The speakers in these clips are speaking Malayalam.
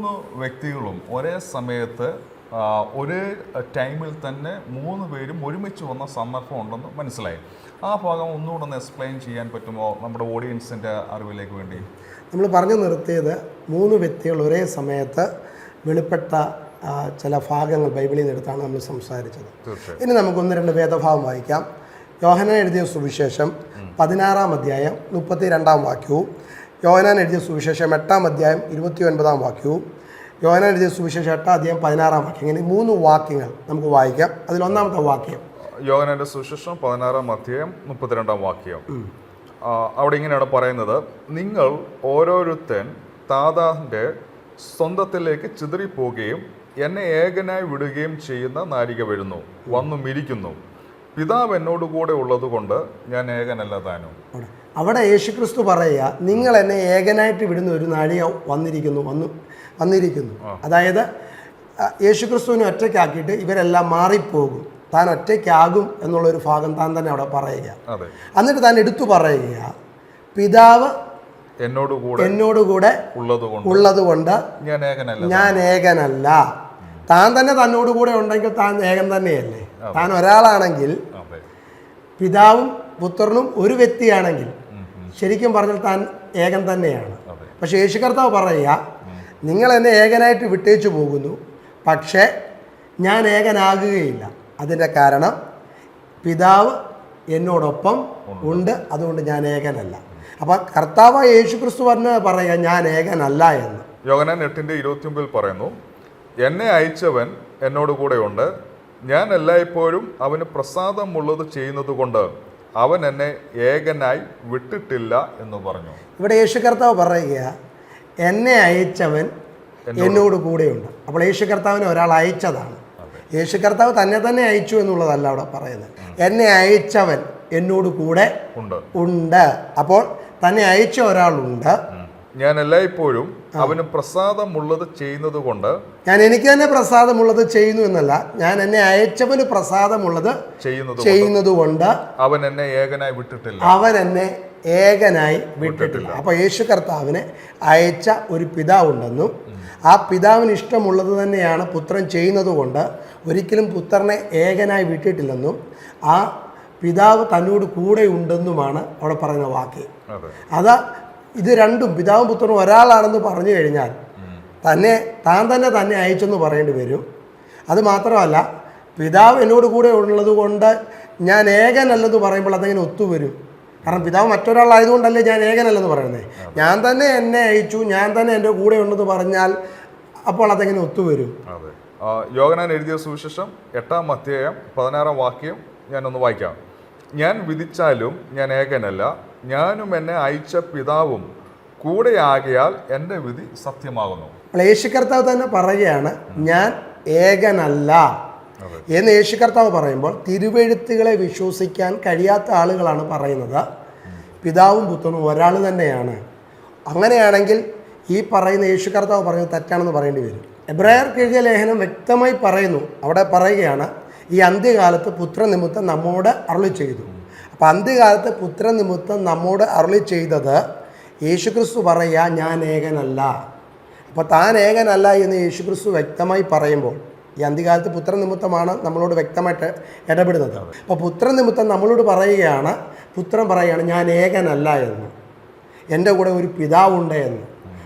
മൂന്ന് വ്യക്തികളും ഒരേ സമയത്ത് ഒരേ ടൈമിൽ തന്നെ മൂന്ന് പേരും ഒരുമിച്ച് വന്ന സന്ദർഭം ഉണ്ടെന്ന് മനസ്സിലായി. ആ ഭാഗം ഒന്നുകൂടെ ഒന്ന് എക്സ്പ്ലെയിൻ ചെയ്യാൻ പറ്റുമോ നമ്മുടെ ഓഡിയൻസിന്റെ അറിവിലേക്ക് വേണ്ടി? നമ്മൾ പറഞ്ഞു നിർത്തിയത് മൂന്ന് വ്യക്തികൾ ഒരേ സമയത്ത് വെളിപ്പെട്ട ചില ഭാഗങ്ങൾ ബൈബിളിൽ നിന്നെടുത്താണ് നമ്മൾ സംസാരിച്ചത്. ഇനി നമുക്ക് ഒന്ന് രണ്ട് വേദഭാവം വായിക്കാം. യോഹന എഴുതിയ സുവിശേഷം പതിനാറാം അധ്യായം മുപ്പത്തി രണ്ടാം വാക്യവും യോഹനാൻ എഴുതിയ സുവിശേഷം എട്ടാം അധ്യായം ഇരുപത്തി ഒൻപതാം വാക്യവും യോഹനാൻ എഴുതിയ സുവിശേഷം എട്ടാം അധ്യായം പതിനാറാം വാക്യം. ഇങ്ങനെ മൂന്ന് വാക്യങ്ങൾ നമുക്ക് വായിക്കാം. അതിൽ ഒന്നാമത്തെ വാക്യം. യോഹനാന്റെ സുവിശേഷം പതിനാറാം അധ്യായം മുപ്പത്തിരണ്ടാം വാക്യം. അവിടെ ഇങ്ങനെയാണ് പറയുന്നത്. നിങ്ങൾ ഓരോരുത്തൻ താതാന്റെ സ്വന്തത്തിലേക്ക് ചിതറിപ്പോവുകയും എന്നെ ഏകനായി വിടുകയും ചെയ്യുന്ന നാരിക വരുന്നു. വന്നു മിരിക്കുന്നു. പിതാവ് എന്നോടുകൂടെ ഉള്ളതുകൊണ്ട് ഞാൻ ഏകനല്ല താനും. അവിടെ യേശുക്രിസ്തു പറയുക നിങ്ങൾ എന്നെ ഏകനായിട്ട് വിടുന്ന ഒരു നാഴിക വന്നിരിക്കുന്നു വന്നു വന്നിരിക്കുന്നു. അതായത് യേശുക്രിസ്തുവിനെ ഒറ്റയ്ക്കാക്കിയിട്ട് ഇവരെല്ലാം മാറിപ്പോകും. താൻ ഒറ്റയ്ക്കാകും എന്നുള്ളൊരു ഭാഗം താൻ തന്നെ അവിടെ പറയുക. എന്നിട്ട് താൻ എടുത്തു പറയുക പിതാവ് എന്നോട് കൂടെ എന്നോട് ഉള്ളതുകൊണ്ട് ഞാൻ ഏകനല്ല ഞാൻ ഏകനല്ല. താൻ തന്നെ തന്നോട് കൂടെ ഉണ്ടെങ്കിൽ താൻ ഏകൻ തന്നെയല്ലേ? താൻ ഒരാളാണെങ്കിൽ പിതാവും പുത്രനും ഒരു വ്യക്തിയാണെങ്കിൽ ശരിക്കും പറഞ്ഞാൽ താൻ ഏകൻ തന്നെയാണ്. പക്ഷെ യേശു കർത്താവ് പറയുക നിങ്ങൾ എന്നെ ഏകനായിട്ട് വിട്ടേച്ചു പോകുന്നു പക്ഷേ ഞാൻ ഏകനാകുകയില്ല. അതിന്റെ കാരണം പിതാവ് എന്നോടൊപ്പം ഉണ്ട്. അതുകൊണ്ട് ഞാൻ ഏകനല്ല. അപ്പോൾ കർത്താവ് യേശു ക്രിസ്തു പറഞ്ഞ പറയുക ഞാൻ ഏകനല്ല എന്ന്. യോഗനാൻ എട്ടിന്റെ ഇരുപത്തിയൊമ്പതിൽ പറയുന്നു എന്നെ അയച്ചവൻ എന്നോട് കൂടെയുണ്ട്. ഞാൻ എല്ലായ്പ്പോഴും അവന് പ്രസാദമുള്ളത് ചെയ്യുന്നത് കൊണ്ട് അവൻ എന്നെ ഏകനായി വിട്ടിട്ടില്ല എന്ന് പറഞ്ഞു. ഇവിടെ യേശു കർത്താവ് പറയുക എന്നെ അയച്ചവൻ എന്നോട് കൂടെയുണ്ട്. അപ്പോൾ യേശു കർത്താവിനെ ഒരാൾ അയച്ചതാണ്. യേശു കർത്താവ് തന്നെ തന്നെ അയച്ചു എന്നുള്ളതല്ല അവിടെ പറയുന്നത്. എന്നെ അയച്ചവൻ എന്നോട് കൂടെ ഉണ്ട്. ഉണ്ട്. അപ്പോൾ തന്നെ അയച്ച ഒരാളുണ്ട്. ഞാൻ എല്ലായ്പ്പോഴും അവന് പ്രസാദമുള്ളത് ചെയ്യുന്നത് കൊണ്ട് ഞാൻ എനിക്ക് തന്നെ പ്രസാദമുള്ളത് ചെയ്യുന്നു എന്നല്ല. ഞാൻ എന്നെ അയച്ചവന് പ്രസാദമുള്ളത് ചെയ്യുന്നത് ചെയ്യുന്നത് കൊണ്ട് അവൻ എന്നെ ഏകനായി വിട്ടിട്ടില്ല. അവൻ എന്നെ ഏകനായി വിട്ടിട്ടില്ല. അപ്പോൾ യേശു കർത്താവിനെ അയച്ച ഒരു പിതാവുണ്ടെന്നും ആ പിതാവിന് ഇഷ്ടമുള്ളത് തന്നെയാണ് പുത്രൻ ചെയ്യുന്നത് കൊണ്ട് ഒരിക്കലും പുത്രനെ ഏകനായി വിട്ടിട്ടില്ലെന്നും ആ പിതാവ് തന്നോട് കൂടെ ഉണ്ടെന്നുമാണ് അവിടെ പറയുന്ന വാക്ക്. അതെ. അത് ഇത് രണ്ടും പിതാവും പുത്രനും ഒരാളാണെന്ന് പറഞ്ഞു കഴിഞ്ഞാൽ തന്നെ താൻ തന്നെ തന്നെ അയച്ചെന്ന് പറയേണ്ടി വരും. അത് മാത്രമല്ല പിതാവ് എന്നോട് കൂടെ ഉള്ളത് കൊണ്ട് ഞാൻ ഏകനല്ലെന്ന് പറയുമ്പോൾ അതെങ്ങനെ ഒത്തുവരും? കാരണം പിതാവ് മറ്റൊരാളായതുകൊണ്ടല്ലേ ഞാൻ ഏകനല്ലെന്ന് പറയുന്നത്? ഞാൻ തന്നെ എന്നെ അയച്ചു ഞാൻ തന്നെ എന്റെ കൂടെ ഉണ്ടെന്ന് പറഞ്ഞാൽ അപ്പോൾ അതെങ്ങനെ ഒത്തുവരും? യോഗനാൻ എഴുതിയ സുവിശേഷം എട്ടാം അധ്യായം പതിനാറാം വാക്യം ഞാനൊന്ന് വായിക്കാം. ഞാൻ വിധിച്ചാലും ഞാൻ ഏകനല്ല ഞാനും എന്നെ അയച്ച പിതാവും കൂടെ ആകയാൽ എന്റെ വിധി സത്യമാകുന്നു. യേശു കർത്താവ് തന്നെ പറയുകയാണ് ഞാൻ ഏകനല്ല. എന്ന് യേശു കർത്താവ് പറയുമ്പോൾ തിരുവെഴുത്തുകളെ വിശ്വസിക്കാൻ കഴിയാത്ത ആളുകളാണ് പറയുന്നത്. പിതാവും പുത്രനും ഒരാൾ തന്നെയാണ്. അങ്ങനെയാണെങ്കിൽ ഈ പറയുന്ന യേശു കർത്താവ് പറയുന്നത് തെറ്റാണെന്ന് പറയേണ്ടി വരും. എബ്രായർക്ക് കിഴിയ ലേഖനം വ്യക്തമായി പറയുന്നു. അവിടെ പറയുകയാണ് ഈ അന്ത്യകാലത്ത് പുത്രനിമിത്തം നമ്മോട് അരുളി ചെയ്തു പുത്ര പുത്രനിമിത്തം നമ്മോട് അരുളി ചെയ്തത് യേശുക്രിസ്തു പറയുക ഞാൻ ഏകനല്ല. അപ്പോൾ താൻ ഏകനല്ല എന്ന് യേശുക്രിസ്തു വ്യക്തമായി പറയുമ്പോൾ ഈ അന്ത്യകാലത്ത് പുത്രനിമിത്തമാണ് നമ്മളോട് വ്യക്തമായിട്ട് ഇടപെടുന്നത്. അപ്പോൾ പുത്രനിമിത്തം നമ്മളോട് പറയുകയാണ് പുത്രൻ പറയുകയാണ് ഞാൻ ഏകനല്ല എന്ന്. എന്റെ കൂടെ ഒരു പിതാവുണ്ട് എന്ന്.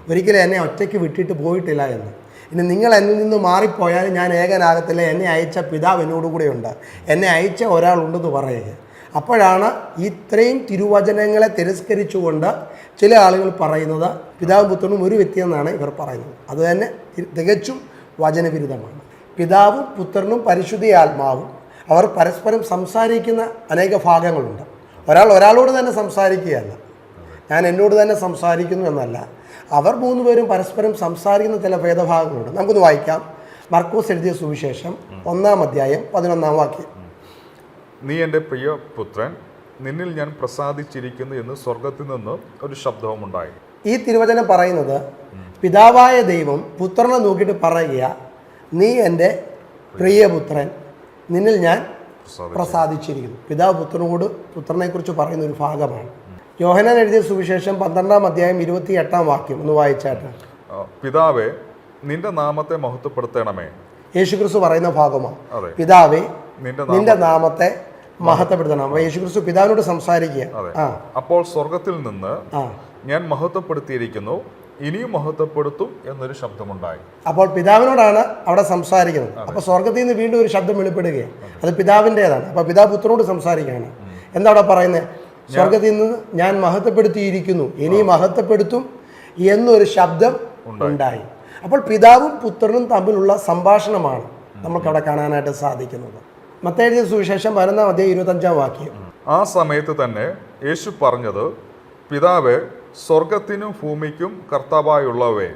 ഒരിക്കലും എന്നെ ഒറ്റയ്ക്ക് വിട്ടിട്ട് പോയിട്ടില്ല എന്ന്. ഇനി നിങ്ങൾ എന്നിൽ നിന്ന് മാറിപ്പോയാൽ ഞാൻ ഏകനാകത്തില്ല. എന്നെ അയച്ച പിതാവ് എന്നോട് കൂടെയുണ്ട് എന്നെ അയച്ച ഒരാളുണ്ടെന്ന് പറയുക. അപ്പോഴാണ് ഇത്രയും തിരുവചനങ്ങളെ തിരസ്കരിച്ചുകൊണ്ട് ചില ആളുകൾ പറയുന്നത് പിതാവും പുത്രനും ഒരു വ്യക്തി എന്നാണ് ഇവർ പറയുന്നത്. അത് തന്നെ തികച്ചും വചനവിരുദ്ധമാണ്. പിതാവും പുത്രനും പരിശുദ്ധി ആത്മാവും. അവർ പരസ്പരം സംസാരിക്കുന്ന അനേക ഭാഗങ്ങളുണ്ട്. ഒരാൾ ഒരാളോട് തന്നെ സംസാരിക്കുകയല്ല. ഞാൻ എന്നോട് തന്നെ സംസാരിക്കുന്നു എന്നല്ല. അവർ മൂന്നുപേരും പരസ്പരം സംസാരിക്കുന്ന ചില ഭേദഭാഗങ്ങളുണ്ട്. നമുക്കൊന്ന് വായിക്കാം. മർക്കോസ് എഴുതിയ സുവിശേഷം ഒന്നാം അധ്യായം പതിനൊന്നാം വാക്യം. നീ എന്റെ പ്രിയ പുത്രൻ നിന്നിൽ ഞാൻ പ്രസാദിച്ചിരിക്കുന്നു എന്ന് സ്വർഗത്തിൽ നിന്ന് ഒരു ശബ്ദവും ഉണ്ടായി. ഈ തിരുവചനം പറയുന്നത് പിതാവായ ദൈവം പുത്രനെ നോക്കിയിട്ട് പറയുക നീ എന്റെ പ്രിയപുത്രൻ നിന്നിൽ ഞാൻ പ്രസാദി- പ്രസാദിച്ചിരിക്കുന്നു. പിതാവ് പുത്രനോട് പുത്രനെക്കുറിച്ച് പറയുന്ന ഒരു ഭാഗമാണ്. യോഹനാൻ എഴുതിയ സുവിശേഷം പന്ത്രണ്ടാം അധ്യായം ഇരുപത്തി എട്ടാം വാക്യം. ഒന്ന് വായിച്ചാട്ട് പിതാവേ നിന്റെ നാമത്തെ മഹത്വപ്പെടുത്തണമേ. യേശുക്രിസ്തു പറയുന്ന ഭാഗമാണ്. പിതാവേ നിന്റെ നാമത്തെ മഹത്വപ്പെടുത്തണം. അപ്പൊ യേശുക്രിസ്തു പിതാവിനോട് സംസാരിക്കുക. അപ്പോൾ സ്വർഗത്തിൽ നിന്ന് ഞാൻ മഹത്വപ്പെടുത്തിയിരിക്കുന്നു ഇനിയും മഹത്വപ്പെടുത്തും എന്നൊരു ശബ്ദമുണ്ടായി. അപ്പോൾ പിതാവിനോടാണ് അവിടെ സംസാരിക്കുന്നത്. അപ്പൊ സ്വർഗത്തിൽ നിന്ന് വീണ്ടും ഒരു ശബ്ദം വെളിപ്പെടുകയാണ്. അത്. പിതാവിന്റെതാണ് അപ്പൊ പിതാവ് പുത്രനോട് സംസാരിക്കുകയാണ്. എന്താ അവിടെ പറയുന്നത് സ്വർഗത്തിൽ നിന്ന് ഞാൻ മഹത്വപ്പെടുത്തിയിരിക്കുന്നു ഇനി മഹത്വപ്പെടുത്തും എന്നൊരു ശബ്ദം ഉണ്ടായി. അപ്പോൾ പിതാവും പുത്രനും തമ്മിലുള്ള സംഭാഷണമാണ് നമുക്കവിടെ കാണാനായിട്ട് സാധിക്കുന്നത്. മത്തേഴുതിയ സുവിശേഷം പതിനൊന്നാം അധ്യായം ഇരുപത്തഞ്ചാം വാക്യം. ആ സമയത്ത് തന്നെ യേശു പറഞ്ഞത് പിതാവേ സ്വർഗത്തിനും ഭൂമിക്കും കർത്താവായുള്ളവേ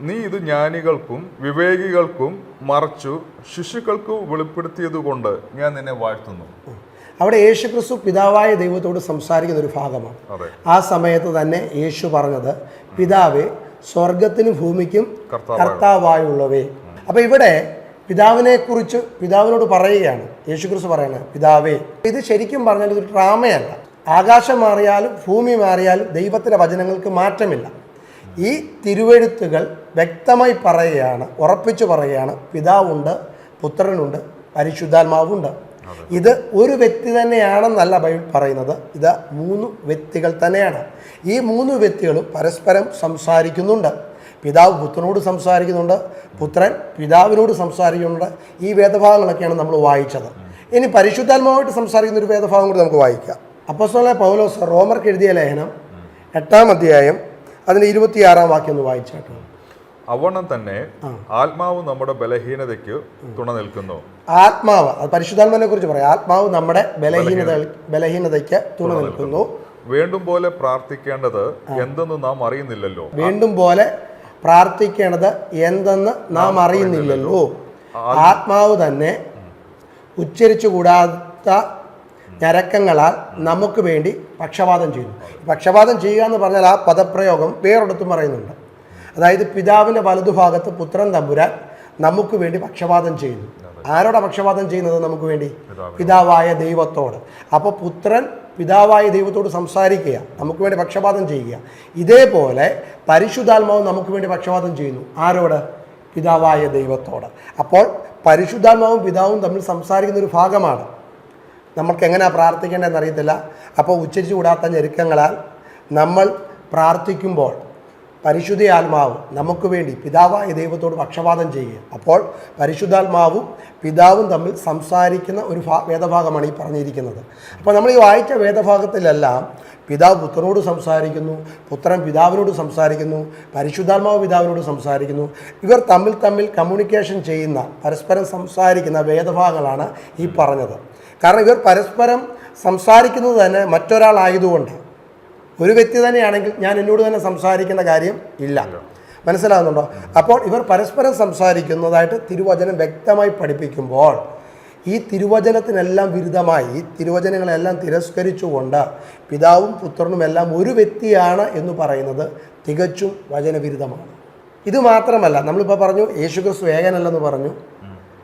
നീ ഇത് ജ്ഞാനികൾക്കും വിവേകികൾക്കും മറച്ചു ശിശുക്കൾക്കും വെളിപ്പെടുത്തിയതുകൊണ്ട് ഞാൻ നിന്നെ വാഴ്ത്തുന്നു. അവിടെ യേശു ക്രിസ്തു പിതാവായ ദൈവത്തോട് സംസാരിക്കുന്ന ഒരു ഭാഗമാണ്. ആ സമയത്ത് തന്നെ യേശു പറഞ്ഞത് പിതാവേ സ്വർഗത്തിനും ഭൂമിക്കും കർത്താവായ കർത്താവായുള്ളവേ. അപ്പൊ ഇവിടെ പിതാവിനെ കുറിച്ച് പിതാവിനോട് പറയുകയാണ്. യേശുക്രിസ്തു പറയണത് പിതാവേ ഇത് ശരിക്കും പറഞ്ഞാൽ ഇതൊരു ഡ്രാമയല്ല. ആകാശം മാറിയാലും ഭൂമി മാറിയാലും ദൈവത്തിന്റെ വചനങ്ങൾക്ക് മാറ്റമില്ല. ഈ തിരുവെഴുത്തുകൾ വ്യക്തമായി പറയുകയാണ് ഉറപ്പിച്ചു പറയുകയാണ് പിതാവുണ്ട് പുത്രനുണ്ട് പരിശുദ്ധാത്മാവുണ്ട്. ഇത് ഒരു വ്യക്തി തന്നെയാണെന്നല്ല ബൈബിൾ പറയുന്നത്. ഇത് മൂന്ന് വ്യക്തികൾ തന്നെയാണ്. ഈ മൂന്ന് വ്യക്തികളും പരസ്പരം സംസാരിക്കുന്നുണ്ട്. പിതാവ് പുത്രനോട് സംസാരിക്കുന്നുണ്ട് പുത്രൻ പിതാവിനോട് സംസാരിക്കുന്നുണ്ട്. ഈ വേദഭാഗങ്ങളൊക്കെയാണ് നമ്മൾ വായിച്ചത്. ഇനി പരിശുദ്ധാത്മാവായിട്ട് സംസാരിക്കുന്ന ഒരു വേദഭാഗം കൂടി നമുക്ക് വായിക്കാം. അപ്പോസ്തലനായ പൗലോസ് റോമർക്ക് എഴുതിയ ലേഖനം എട്ടാം അധ്യായം അതിന്റെ ഇരുപത്തിയാറാം വാക്യം ഒന്ന് വായിച്ചാട്ടോ അവണ്ണം തന്നെ ആത്മാവ് നമ്മുടെ ബലഹീനതയ്ക്ക് തുണ നിൽക്കുന്നു. ആത്മാവ് അത് പരിശുദ്ധാത്മാവിനെ കുറിച്ച് പറയാം. ആത്മാവ് നമ്മുടെ ബലഹീനത ബലഹീനതയ്ക്ക് തുണ നിൽക്കുന്നു. വേണ്ടും പോലെ പ്രാർത്ഥിക്കേണ്ടത് എന്തെന്ന് നാം അറിയുന്നില്ലല്ലോ. വീണ്ടും പോലെ പ്രാർത്ഥിക്കേണ്ടത് എന്തെന്ന് നാം അറിയുന്നില്ലല്ലോ. ആത്മാവ് തന്നെ ഉച്ചരിച്ചു കൂടാത്ത ഞരക്കങ്ങളാൽ നമുക്ക് വേണ്ടി പക്ഷപാതം ചെയ്യുന്നു. പക്ഷപാതം ചെയ്യുക എന്ന് പറഞ്ഞാൽ ആ പദപ്രയോഗം വേറൊരിടത്തും പറയുന്നുണ്ട്. അതായത് പിതാവിന്റെ വലതുഭാഗത്ത് പുത്രൻ തമ്പുരാൻ നമുക്ക് വേണ്ടി പക്ഷപാതം ചെയ്യുന്നു. ആരോടാ പക്ഷപാതം ചെയ്യുന്നത് നമുക്ക് വേണ്ടി? പിതാവായ ദൈവത്തോട്. അപ്പോൾ പുത്രൻ പിതാവായ ദൈവത്തോട് സംസാരിക്കുക നമുക്ക് വേണ്ടി പക്ഷപാതം ചെയ്യുക. ഇതേപോലെ പരിശുദ്ധാത്മാവ് നമുക്ക് വേണ്ടി പക്ഷപാതം ചെയ്യുന്നു. ആരോട്? പിതാവായ ദൈവത്തോട്. അപ്പോൾ പരിശുദ്ധാത്മാവും പിതാവും തമ്മിൽ സംസാരിക്കുന്ന ഒരു ഭാഗമാണ്. നമുക്ക് എങ്ങനെയാണ് പ്രാർത്ഥിക്കേണ്ടതെന്ന് അറിയത്തില്ല. അപ്പോൾ ഉച്ചരിച്ചു കൂടാത്ത ഞെരുക്കങ്ങളാൽ നമ്മൾ പ്രാർത്ഥിക്കുമ്പോൾ പരിശുദ്ധ ആത്മാവ് നമുക്ക് വേണ്ടി പിതാവായ ദൈവത്തോട് പക്ഷപാതം ചെയ്യുക. അപ്പോൾ പരിശുദ്ധാത്മാവും പിതാവും തമ്മിൽ സംസാരിക്കുന്ന ഒരു വേദഭാഗമാണ് ഈ പറഞ്ഞിരിക്കുന്നത്. അപ്പോൾ നമ്മൾ ഈ വായിച്ച വേദഭാഗത്തിലെല്ലാം പിതാവ് പുത്രനോട് സംസാരിക്കുന്നു പുത്രൻ പിതാവിനോട് സംസാരിക്കുന്നു പരിശുദ്ധാത്മാവ് പിതാവിനോട് സംസാരിക്കുന്നു. ഇവർ തമ്മിൽ തമ്മിൽ കമ്മ്യൂണിക്കേഷൻ ചെയ്യുന്ന പരസ്പരം സംസാരിക്കുന്ന വേദഭാഗങ്ങളാണ് ഈ പറഞ്ഞത്. കാരണം ഇവർ പരസ്പരം സംസാരിക്കുന്നത് തന്നെ മറ്റൊരാളായതുകൊണ്ട് ഒരു വ്യക്തി തന്നെയാണെങ്കിൽ ഞാൻ എന്നോട് തന്നെ സംസാരിക്കുന്ന കാര്യം ഇല്ല. മനസ്സിലാകുന്നുണ്ടോ? അപ്പോൾ ഇവർ പരസ്പരം സംസാരിക്കുന്നതായിട്ട് തിരുവചനം വ്യക്തമായി പഠിപ്പിക്കുമ്പോൾ ഈ തിരുവചനത്തിനെല്ലാം വിരുദ്ധമായി ഈ തിരുവചനങ്ങളെല്ലാം തിരസ്കരിച്ചുകൊണ്ട് പിതാവും പുത്രനും എല്ലാം ഒരു വ്യക്തിയാണ് എന്ന് പറയുന്നത് തികച്ചും വചനവിരുദ്ധമാണ്. ഇത് മാത്രമല്ല നമ്മളിപ്പോൾ പറഞ്ഞു യേശുക്രിസ്തു ഏകനല്ലെന്ന് പറഞ്ഞു.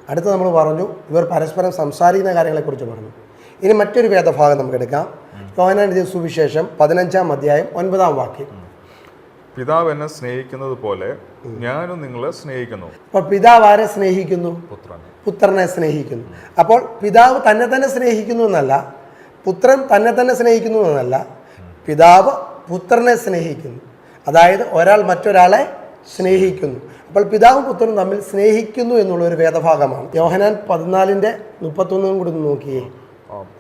അടുത്ത് നമ്മൾ പറഞ്ഞു ഇവർ പരസ്പരം സംസാരിക്കുന്ന കാര്യങ്ങളെക്കുറിച്ച് പറഞ്ഞു. ഇനി മറ്റൊരു വേദഭാഗം നമുക്ക് എടുക്കാം. യോഹനാൻ എഴുതിയ സുവിശേഷം പതിനഞ്ചാം അധ്യായം ഒൻപതാം വാക്യം. പിതാവ് എന്നെ സ്നേഹിക്കുന്നത് പോലെ ഞാനും നിങ്ങളെ സ്നേഹിക്കുന്നു. അപ്പോൾ പിതാവ് ആരെ സ്നേഹിക്കുന്നു? പുത്രനെ. സ്നേഹിക്കുന്നു. അപ്പോൾ പിതാവ് തന്നെ തന്നെ സ്നേഹിക്കുന്നു എന്നല്ല പുത്രൻ തന്നെ തന്നെ സ്നേഹിക്കുന്നു എന്നല്ല പിതാവ് പുത്രനെ സ്നേഹിക്കുന്നു. അതായത് ഒരാൾ മറ്റൊരാളെ സ്നേഹിക്കുന്നു. അപ്പോൾ പിതാവും പുത്രനും തമ്മിൽ സ്നേഹിക്കുന്നു എന്നുള്ള ഒരു വേദഭാഗമാണ്. യോഹനാൻ പതിനാലിന്റെ മുപ്പത്തൊന്നും കൂടി നോക്കിയേ.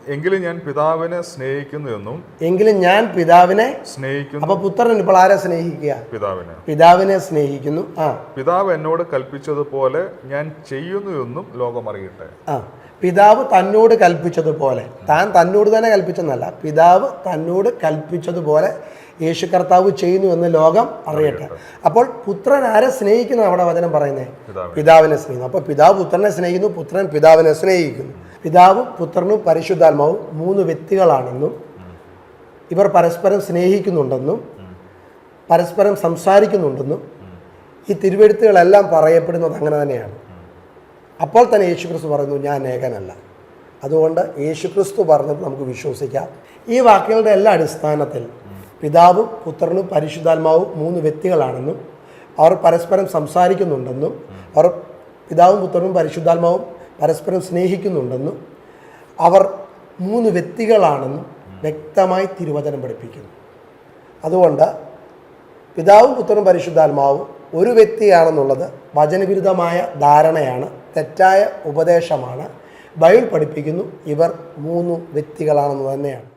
എങ്കിലും ഞാൻ പിതാവിനെ സ്നേഹിക്കുന്നു എന്നും എങ്കിലും ഞാൻ പിതാവിനെ സ്നേഹിക്കുന്നു അപ്പൊ പുത്രൻ ഇപ്പോൾ ആരെ സ്നേഹിക്കുക? പിതാവിനെ. പിതാവിനെ സ്നേഹിക്കുന്നു. ആ. പിതാവ് എന്നോട് കൽപ്പിച്ചതുപോലെ ഞാൻ ചെയ്യുന്നു എന്നും ലോകം അറിയട്ടെ. ആ. പിതാവ് തന്നോട് കൽപ്പിച്ചതുപോലെ. താൻ തന്നോട് തന്നെ കൽപ്പിച്ചെന്നല്ല. പിതാവ് തന്നോട് കൽപ്പിച്ചതുപോലെ യേശു കർത്താവ് ചെയ്യുന്നു എന്ന് ലോകം അറിയട്ടെ. അപ്പോൾ പുത്രൻ ആരെ സ്നേഹിക്കുന്നു അവിടെ വചനം പറയുന്നത്? പിതാവിനെ. പിതാവിനെ സ്നേഹിക്കുന്നു. അപ്പോൾ പിതാവ് പുത്രനെ സ്നേഹിക്കുന്നു പുത്രൻ പിതാവിനെ സ്നേഹിക്കുന്നു. പിതാവും പുത്രനും പരിശുദ്ധാത്മാവും മൂന്ന് വ്യക്തികളാണെന്നും ഇവർ പരസ്പരം സ്നേഹിക്കുന്നുണ്ടെന്നും പരസ്പരം സംസാരിക്കുന്നുണ്ടെന്നും ഈ തിരുവെഴുത്തുകളെല്ലാം പറയപ്പെടുന്നത് അങ്ങനെ തന്നെയാണ്. അപ്പോൾ തന്നെ യേശുക്രിസ്തു പറയുന്നു ഞാൻ ഏകനല്ല. അതുകൊണ്ട് യേശുക്രിസ്തു പറഞ്ഞത് നമുക്ക് വിശ്വസിക്കാം. ഈ വാക്കുകളുടെ എല്ലാ അടിസ്ഥാനത്തിൽ പിതാവും പുത്രനും പരിശുദ്ധാത്മാവും മൂന്ന് വ്യക്തികളാണെന്നും അവർ പരസ്പരം സംസാരിക്കുന്നുണ്ടെന്നും അവർ പിതാവും പുത്രനും പരിശുദ്ധാത്മാവും പരസ്പരം സ്നേഹിക്കുന്നുണ്ടെന്നും അവർ മൂന്ന് വ്യക്തികളാണെന്നും വ്യക്തമായി തിരുവചനം പഠിപ്പിക്കുന്നു. അതുകൊണ്ട് പിതാവും പുത്രനും പരിശുദ്ധാത്മാവും ഒരു വ്യക്തിയാണെന്നുള്ളത് വചനവിരുദ്ധമായ ധാരണയാണ് തെറ്റായ ഉപദേശമാണ്. ബൈബിൾ പഠിപ്പിക്കുന്നു ഇവർ മൂന്ന് വ്യക്തികളാണെന്ന് തന്നെയാണ്.